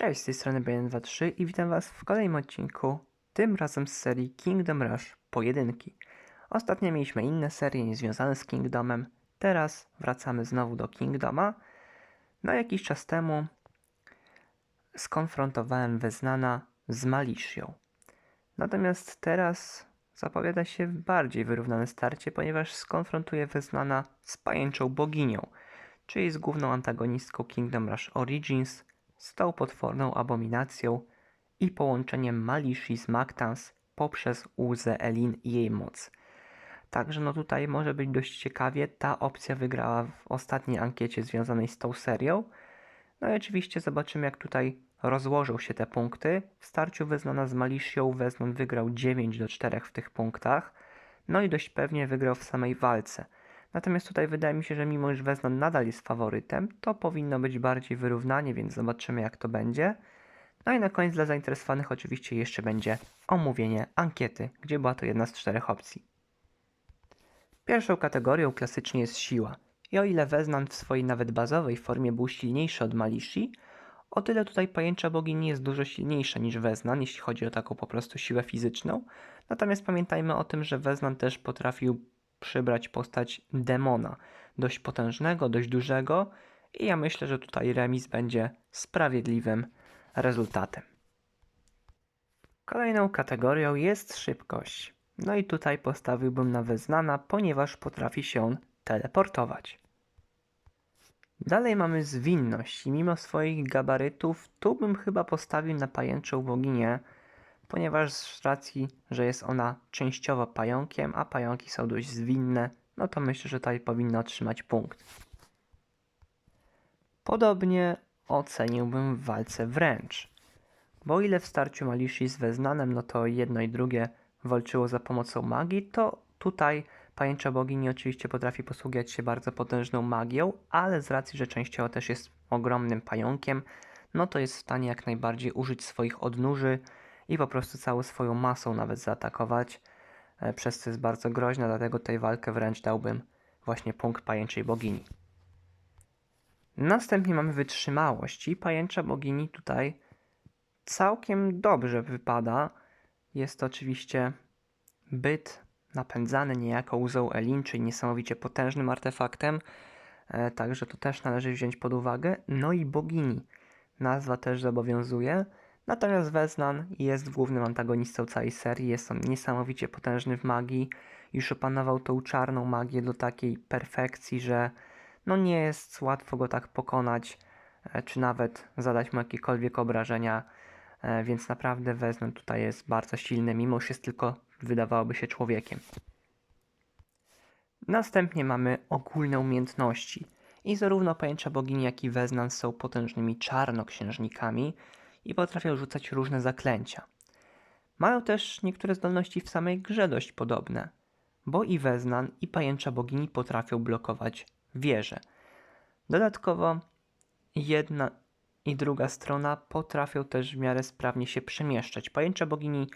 Cześć, z tej strony BN23 i witam Was w kolejnym odcinku, tym razem z serii Kingdom Rush Pojedynki. Ostatnio mieliśmy inne serie niezwiązane z Kingdomem, teraz wracamy znowu do Kingdoma. No jakiś czas temu skonfrontowałem Weznana z Malishią. Natomiast teraz zapowiada się bardziej wyrównane starcie, ponieważ skonfrontuję Weznana z pajęczą boginią, czyli z główną antagonistką Kingdom Rush Origins – z tą potworną abominacją i połączeniem Malishi z Mactans poprzez łzę Elin i jej moc. Także no tutaj może być dość ciekawie. Ta opcja wygrała w ostatniej ankiecie związanej z tą serią. No i oczywiście zobaczymy jak tutaj rozłożą się te punkty. W starciu Weznana z Malishią Weznon wygrał 9 do 4 w tych punktach. No i dość pewnie wygrał w samej walce. Natomiast tutaj wydaje mi się, że mimo iż Weznon nadal jest faworytem, to powinno być bardziej wyrównanie, więc zobaczymy jak to będzie. No i na koniec dla zainteresowanych oczywiście jeszcze będzie omówienie ankiety, gdzie była to jedna z czterech opcji. Pierwszą kategorią klasycznie jest siła. I o ile Weznan w swojej nawet bazowej formie był silniejszy od Malishi, o tyle tutaj pajęcza bogini jest dużo silniejsza niż Weznan, jeśli chodzi o taką po prostu siłę fizyczną. Natomiast pamiętajmy o tym, że Weznan też potrafił przybrać postać demona, dość potężnego, dość dużego i ja myślę, że tutaj remis będzie sprawiedliwym rezultatem. Kolejną kategorią jest szybkość. No i tutaj postawiłbym na Weznana, ponieważ potrafi się on teleportować. Dalej mamy zwinność i mimo swoich gabarytów tu bym chyba postawił na pajęczą boginię, ponieważ z racji, że jest ona częściowo pająkiem, a pająki są dość zwinne, no to myślę, że tutaj powinna otrzymać punkt. Podobnie oceniłbym w walce wręcz, bo ile w starciu Malishi z Weznanem, no to jedno i drugie walczyło za pomocą magii, to tutaj pajęcza bogini oczywiście potrafi posługiwać się bardzo potężną magią, ale z racji, że częściowo też jest ogromnym pająkiem, no to jest w stanie jak najbardziej użyć swoich odnóży, i po prostu całą swoją masą nawet zaatakować, e, przez co jest bardzo groźna, dlatego tej walkę wręcz dałbym właśnie punkt pajęczej bogini. Następnie mamy wytrzymałość i pajęcza bogini tutaj całkiem dobrze wypada. Jest to oczywiście byt napędzany niejako łzą Elin, czyli niesamowicie potężnym artefaktem, e, także to też należy wziąć pod uwagę. No i bogini. Nazwa też zobowiązuje. Natomiast Weznan jest głównym antagonistą całej serii, jest on niesamowicie potężny w magii, już opanował tą czarną magię do takiej perfekcji, że no nie jest łatwo go tak pokonać, e, czy nawet zadać mu jakiekolwiek obrażenia, e, więc naprawdę Weznan tutaj jest bardzo silny, mimo że jest tylko, wydawałoby się, człowiekiem. Następnie mamy ogólne umiejętności. I zarówno pajęcza bogini, jak i Weznan są potężnymi czarnoksiężnikami, i potrafią rzucać różne zaklęcia. Mają też niektóre zdolności w samej grze dość podobne, bo i Weznan i Pajęcza Bogini potrafią blokować wieże. Dodatkowo jedna i druga strona potrafią też w miarę sprawnie się przemieszczać. Pajęcza Bogini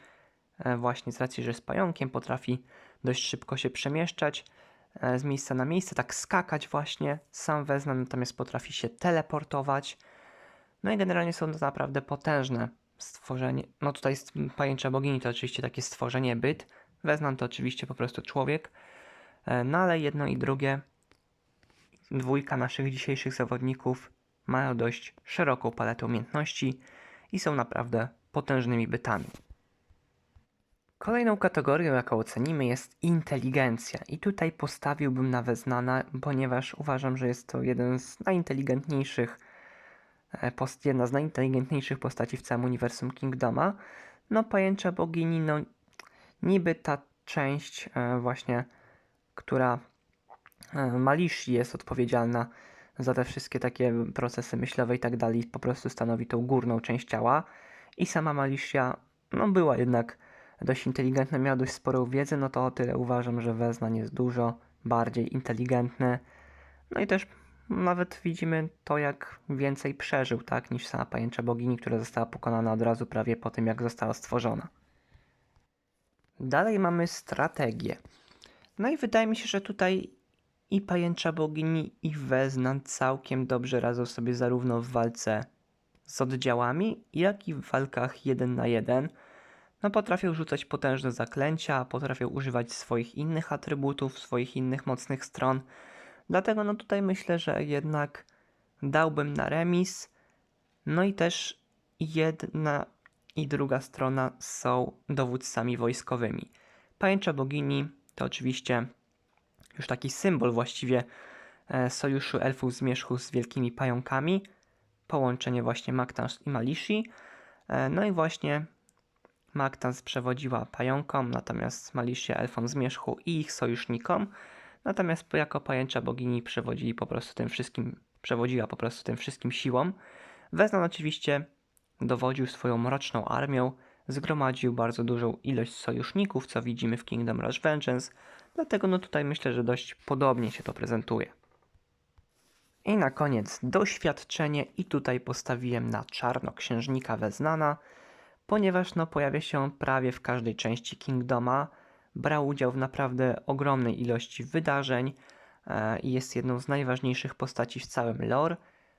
e, właśnie z racji, że jest pająkiem potrafi dość szybko się przemieszczać e, z miejsca na miejsce, tak skakać właśnie. Sam Weznan natomiast potrafi się teleportować, no i generalnie są to naprawdę potężne stworzenie. No tutaj pajęcza bogini, to oczywiście takie stworzenie byt. Wezmę to oczywiście po prostu człowiek. E, no ale jedno i drugie, dwójka naszych dzisiejszych zawodników mają dość szeroką paletę umiejętności i są naprawdę potężnymi bytami. Kolejną kategorią, jaką ocenimy, jest inteligencja. I tutaj postawiłbym na Weznana, ponieważ uważam, że jest to jeden z najinteligentniejszych post, jedna z najinteligentniejszych postaci w całym uniwersum Kingdoma. No, pajęcza bogini, no niby ta część e, właśnie, która e, Malishi jest odpowiedzialna za te wszystkie takie procesy myślowe i tak dalej, po prostu stanowi tą górną część ciała. I sama Malishia, no była jednak dość inteligentna, miała dość sporą wiedzę, no to o tyle uważam, że Weznan jest dużo bardziej inteligentny. No i też nawet widzimy to, jak więcej przeżył, tak, niż sama pajęcza bogini, która została pokonana od razu prawie po tym, jak została stworzona. Dalej mamy strategię. No i wydaje mi się, że tutaj i pajęcza bogini, i Weznan całkiem dobrze radzą sobie zarówno w walce z oddziałami, jak i w walkach 1 na 1. No potrafią rzucać potężne zaklęcia, potrafią używać swoich innych atrybutów, swoich innych mocnych stron. Dlatego no tutaj myślę, że jednak dałbym na remis. No i też jedna i druga strona są dowódcami wojskowymi. Pajęcza bogini to oczywiście już taki symbol właściwie e, sojuszu elfów zmierzchu z wielkimi pająkami. Połączenie właśnie Maktans i Malishi. E, no i właśnie Maktans przewodziła pająkom, natomiast Malishi elfom zmierzchu i ich sojusznikom. Natomiast jako pajęcza bogini przewodzili po prostu tym wszystkim, przewodziła po prostu tym wszystkim siłom. Weznan oczywiście dowodził swoją mroczną armią, zgromadził bardzo dużą ilość sojuszników, co widzimy w Kingdom Rush Vengeance, dlatego no tutaj myślę, że dość podobnie się to prezentuje. I na koniec doświadczenie i tutaj postawiłem na czarnoksiężnika Weznana, ponieważ no pojawia się on prawie w każdej części Kingdoma, brał udział w naprawdę ogromnej ilości wydarzeń e, i jest jedną z najważniejszych postaci w całym lore,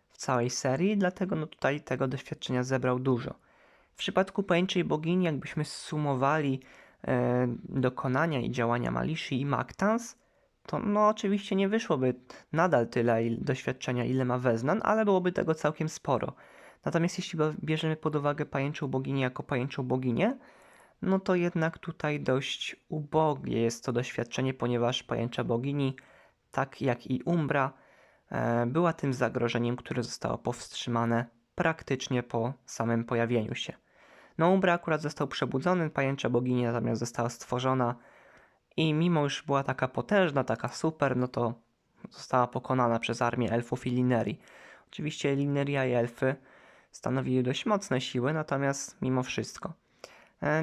w całej serii, dlatego no tutaj tego doświadczenia zebrał dużo. W przypadku pajęczej bogini, jakbyśmy sumowali e, dokonania i działania Malishi i Maktans, to no oczywiście nie wyszłoby nadal tyle doświadczenia, ile ma Weznan, ale byłoby tego całkiem sporo. Natomiast jeśli bierzemy pod uwagę pajęczą boginię jako pajęczą boginię, no to jednak tutaj dość ubogie jest to doświadczenie, ponieważ pajęcza bogini, tak jak i Umbra, e, była tym zagrożeniem, które zostało powstrzymane praktycznie po samym pojawieniu się. No Umbra akurat został przebudzony, pajęcza bogini natomiast została stworzona i mimo już była taka potężna, taka super, no to została pokonana przez armię elfów i Linerii. Oczywiście Lineria i elfy stanowiły dość mocne siły, natomiast mimo wszystko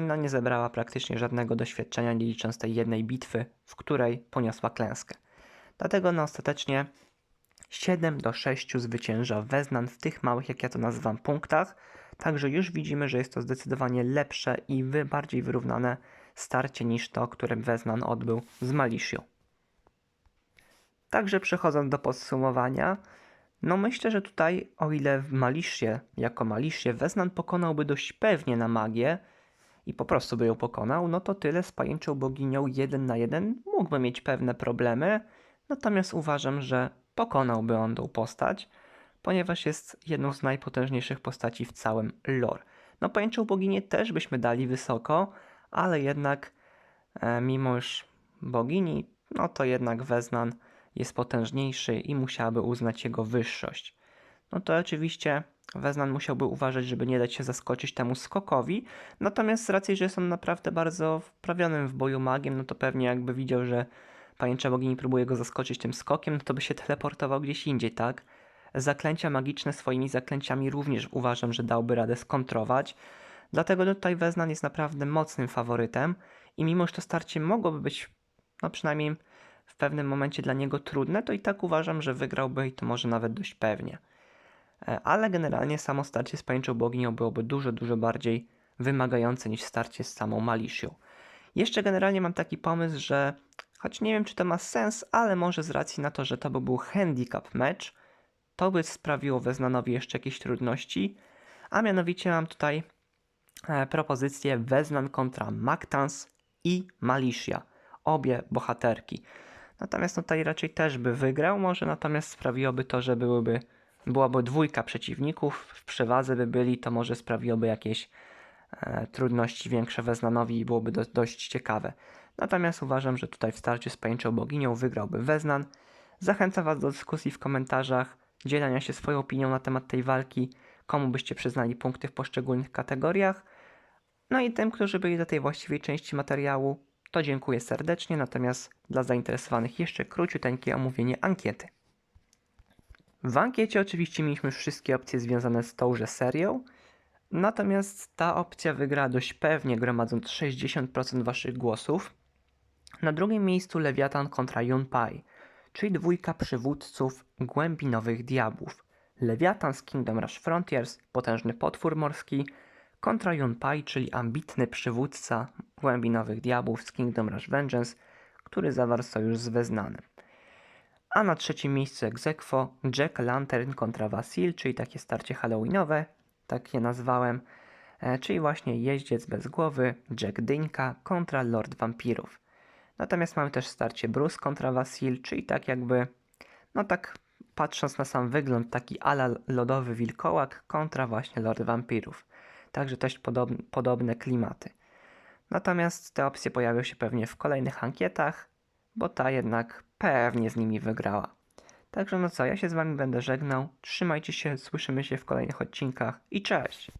no nie zebrała praktycznie żadnego doświadczenia, nie licząc tej jednej bitwy, w której poniosła klęskę. Dlatego no ostatecznie 7 do 6 zwycięża Weznan w tych małych, jak ja to nazywam, punktach. Także już widzimy, że jest to zdecydowanie lepsze i bardziej wyrównane starcie niż to, które Weznan odbył z Malishią. Także przechodząc do podsumowania, no myślę, że tutaj o ile w Maliszie, jako Maliszie, Weznan pokonałby dość pewnie na magię i po prostu by ją pokonał, no to tyle z pajęczą boginią jeden na jeden mógłby mieć pewne problemy, natomiast uważam, że pokonałby on tą postać, ponieważ jest jedną z najpotężniejszych postaci w całym lore. No pajęczą boginię też byśmy dali wysoko, ale jednak e, mimo już bogini, no to jednak Weznan jest potężniejszy i musiałaby uznać jego wyższość. No to oczywiście Weznan musiałby uważać, żeby nie dać się zaskoczyć temu skokowi, natomiast z racji, że jest on naprawdę bardzo wprawionym w boju magiem, no to pewnie jakby widział, że pajęcza bogini próbuje go zaskoczyć tym skokiem, no to by się teleportował gdzieś indziej, tak? Zaklęcia magiczne swoimi zaklęciami również uważam, że dałby radę skontrować, dlatego tutaj Weznan jest naprawdę mocnym faworytem i mimo, że to starcie mogłoby być, no przynajmniej w pewnym momencie dla niego trudne, to i tak uważam, że wygrałby i to może nawet dość pewnie. E, ale generalnie samo starcie z pajęczą boginią byłoby dużo, dużo bardziej wymagające niż starcie z samą Malishią. Jeszcze generalnie mam taki pomysł, że choć nie wiem, czy to ma sens, ale może z racji na to, że to by był handicap mecz, to by sprawiło Weznanowi jeszcze jakieś trudności, a mianowicie mam tutaj e, propozycję Weznan kontra Maktans i Malicia. Obie bohaterki. Natomiast tutaj raczej też by wygrał, może natomiast sprawiłoby to, że byłyby, byłaby dwójka przeciwników, w przewadze by byli, to może sprawiłoby jakieś e, trudności większe Weznanowi i byłoby do, dość ciekawe. Natomiast uważam, że tutaj w starciu z pajęczą boginią wygrałby Weznan. Zachęcam Was do dyskusji w komentarzach, dzielenia się swoją opinią na temat tej walki, komu byście przyznali punkty w poszczególnych kategoriach. No i tym, którzy byli do tej właściwej części materiału, to dziękuję serdecznie, natomiast dla zainteresowanych jeszcze króciuteńkie omówienie ankiety. W ankiecie oczywiście mieliśmy wszystkie opcje związane z tąże serią, natomiast ta opcja wygra dość pewnie, gromadząc 60% waszych głosów. Na drugim miejscu Lewiatan kontra Yunpai, czyli dwójka przywódców głębinowych diabłów. Lewiatan z Kingdom Rush Frontiers, potężny potwór morski, kontra Yunpai, czyli ambitny przywódca głębinowych diabłów z Kingdom Rush Vengeance, który zawarł sojusz z Weznanem. A na trzecim miejscu egzekwo Jack Lantern kontra Vasil, czyli takie starcie halloweenowe tak je nazwałem, e, czyli właśnie jeździec bez głowy, Jack Dynka kontra Lord Wampirów. Natomiast mamy też starcie Bruce kontra Vasil, czyli tak jakby, no tak patrząc na sam wygląd, taki ala lodowy wilkołak kontra właśnie Lord Wampirów. Także też podobne klimaty. Natomiast te opcje pojawią się pewnie w kolejnych ankietach, bo ta jednak pewnie z nimi wygrała. Także no co, ja się z wami będę żegnał. Trzymajcie się, słyszymy się w kolejnych odcinkach i cześć!